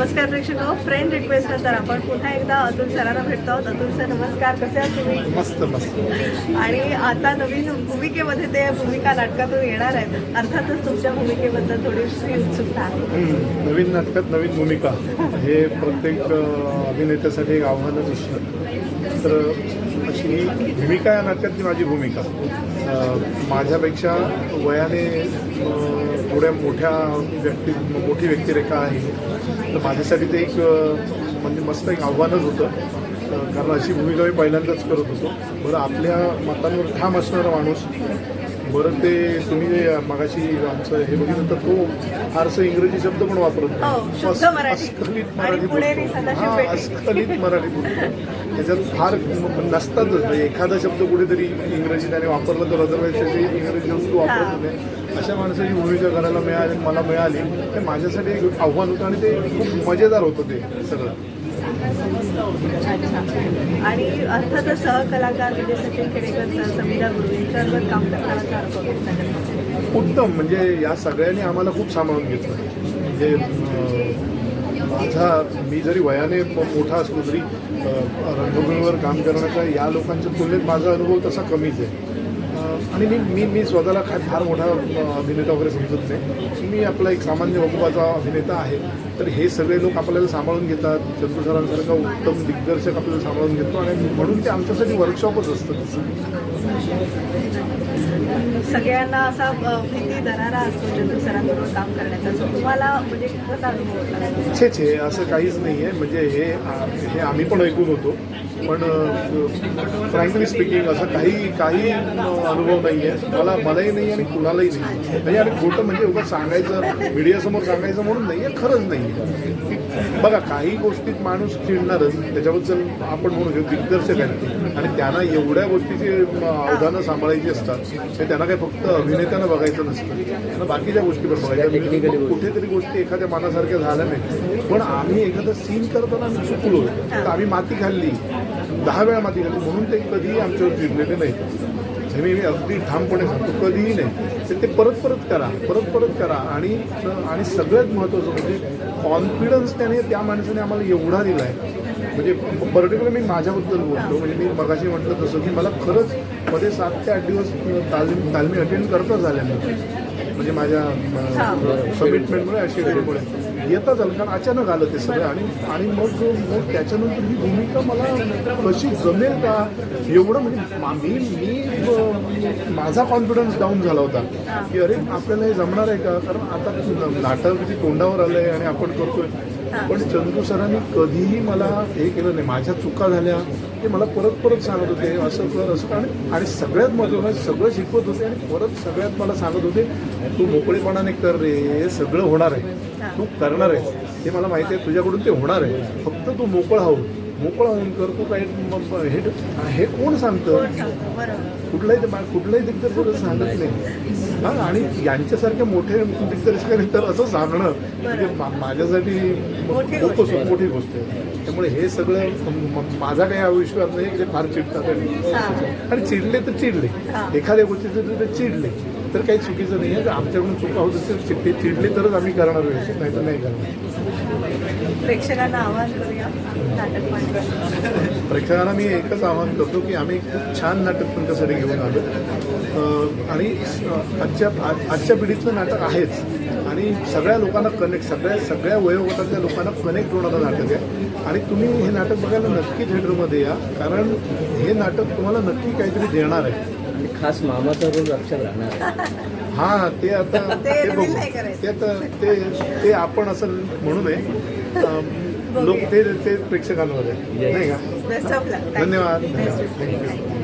नमस्कार प्रेक्षक friend request नंतर आपण पुन्हा एकदा अतुल सरांना भेटतो आहोत. अतुल सर नमस्कार कसे आहात तुम्ही? मस्त मस्त. आणि आता नवीन भूमिकेमध्ये ते भूमिका नाटकातून येणार आहेत. अर्थातच तुमच्या भूमिकेबद्दल थोडीशी उत्सुकता आहे. नवीन नाटकात नवीन भूमिका. हे प्रत्येक अभिनेत्यासाठी एक आव्हानच असतं. तर अशी ही भूमिका या नाटकातली माझी भूमिका. माझ्यापेक्षा वयाने एवढ्या थोड्या मोठ्या व्यक्ती मोठी व्यक्तिरेखा आहे. तर माझ्यासाठी ते एक म्हणजे मस्त एक आव्हानच होतं. कारण अशी भूमिका मी पहिल्यांदाच करत होतो. बरं आपल्या मतांवर ठाम असणारा माणूस बरं ते तुम्ही जे मगाशी आमचं हे बघितलं तर तो फारसं इंग्रजी शब्द पण वापरत हो, नाही. शुद्ध अस- मराठी. अस्खलित आणि मराठी पुणेरी बोलतो. सदाशिव हा, पेठे. अस्खलित मराठी बोलतो त्याच्यात फार नसतातच म्हणजे एखादा शब्द कुठेतरी इंग्रजी त्याने वापरला तर अदरवाईज त्याची इंग्रजी शब्द वापरत नाही अशा माणसाची भूमिका करायला मिळाली मला मिळाली ते माझ्यासाठी एक आव्हान होतं आणि ते खूप मजेदार होतं ते सगळं अच्छा आणि अर्थातच सहकलाकार म्हणजे सचिन केडेकर सर समीरा गुरु यांच्यावर काम करतानाचा उत्तम म्हणजे या सगळ्यांनी आम्हाला खूप सांभाळून घेतलं. म्हणजे माझा मी जरी वयाने मोठा असलो तरी रंगभूमीवर काम करण्याचा या लोकांच्या तुलनेत माझा अनुभव तसा कमीच आहे. आणि मी मी मी स्वतःला काय फार मोठा अभिनेता वगैरे समजत नाही. मी आपला एक सामान्य वकुबाचा अभिनेता आहे. तर हे सगळे लोक आपल्याला सांभाळून घेतात. चंदू सरांसारखा उत्तम दिग्दर्शक आपल्याला सांभाळून घेतो. आणि म्हणून ते आमच्यासाठी वर्कशॉपच असतं. तसं सगळ्यांना असा भीती दरारा असतो चंद्र सरांबरोबर काम करण्याचा. तुम्हाला म्हणजे कसा अनुभव छे छे असं काहीच नाही आहे म्हणजे हे हे आम्ही पण ऐकून होतो. पण फ्रँकली स्पीकिंग असं काही काही अनुभव नाही आहे मला मलाही नाही आणि कुणालाही नाही. म्हणजे आणि खोटं म्हणजे उगाच सांगायचं मीडियासमोर सांगायचं म्हणून नाही आहे खरंच नाही बघा काही गोष्टीत माणूस चिडणारच. त्याच्याबद्दल आपण म्हणू शकतो दिग्दर्शक आहेत आणि त्यांना एवढ्या गोष्टीची अवधानं सांभाळायची असतात ते त्यांना काही फक्त अभिनेत्यानं बघायचं नसतं. त्यांना बाकीच्या गोष्टी पण बघायच्या. मग कुठेतरी गोष्टी एखाद्या मनासारख्या झाल्या नाही पण आम्ही एखादा सीन करताना आम्ही चुकलो. तर आम्ही माती खाल्ली. दहा वेळा माती खाल्ली. म्हणून ते कधीही आमच्यावर चिडलेले नाही हे मी अगदी ठामपणे सांगतो कधीही नाही. तर ते परत परत करा परत परत करा. आणि आणि सगळ्यात महत्त्वाचं म्हणजे कॉन्फिडन्स त्याने त्या माणसाने आम्हाला एवढा दिला आहे. म्हणजे पर्टिक्युलर मी माझ्याबद्दल बोलतो. म्हणजे मी मगाशी म्हटलं तसं की मला खरंच मध्ये सात ते आठ दिवस तालीम तालमी अटेंड करता झाल्या नाही म्हणजे माझ्या कमिटमेंटमुळे अशिडीमुळे येता झालं कारण अचानक आलं ते सगळं आणि आणि मग मग त्याच्यानंतर ही भूमिका मला कशी जमेल का? एवढं म्हणजे मा- मी माझा कॉन्फिडन्स डाऊन झाला होता. की अरे आपल्याला हे जमणार आहे का? कारण आता नाटक जे तोंडावर आलंय आणि आपण करतोय. पण चंदू सरांनी कधीही मला हे केलं नाही. माझ्या चुका झाल्या. ते मला परत परत सांगत होते. असं कर असं आणि आणि सगळ्यात महत्त्वाचं सगळं शिकवत होते आणि परत सगळ्यात मला सांगत होते तू मोकळेपणाने कर रे. हे सगळं होणार आहे. तू करणार आहे. हे मला माहिती आहे. तुझ्याकडून ते होणार आहे. फक्त तू मोकळा हो मोकळा होऊन कर तू काही म- म- हे हे कोण सांगतं? कुठलाही कुठलाही दिग्दर्शक सांगत नाही. हा आणि यांच्यासारख्या मोठे दिग्दर्शकांनी तर असं सांगणं म्हणजे माझ्यासाठी खूपच. मोठी गोष्ट आहे. त्यामुळे हे सगळं माझा काही अविश्वास नाही ते फार चिडतात आणि चिडले तर चिडले. एखाद्या गोष्टीचे तर चिडले. तर काही चुकीचं नाही आहे. आमच्याकडून चुका होत असेल चिडले चिडले तरच आम्ही करणार व्यवस्थित नाही तर नाही करणार. प्रेक्षकांना आवाहन करूया. नाटक प्रेक्षकांना मी एकच आवाहन करतो की आम्ही खूप छान नाटक तुमच्यासाठी घेऊन आलो. आणि आजच्या आज- आजच्या पिढीतलं नाटक आहेच. आणि सगळ्या लोकांना कनेक्ट सगळ्या सगळ्या वयोगटातल्या लोकांना कनेक्ट होणारं नाटक आहे. आणि तुम्ही हे नाटक बघायला नक्की थिएटरमध्ये या कारण हे नाटक तुम्हाला नक्की काहीतरी देणार आहे. आणि खास मामाचा रोल लक्षात राहणार. आहे. हा ते आता ते ते बघू. ते आता ते ते आपण असं म्हणू नये. लोक ते ते प्रेक्षकांवर आहे नाही का? बेस्ट ऑफ लक धन्यवाद. बेस्ट धन्यवाद थँक्यू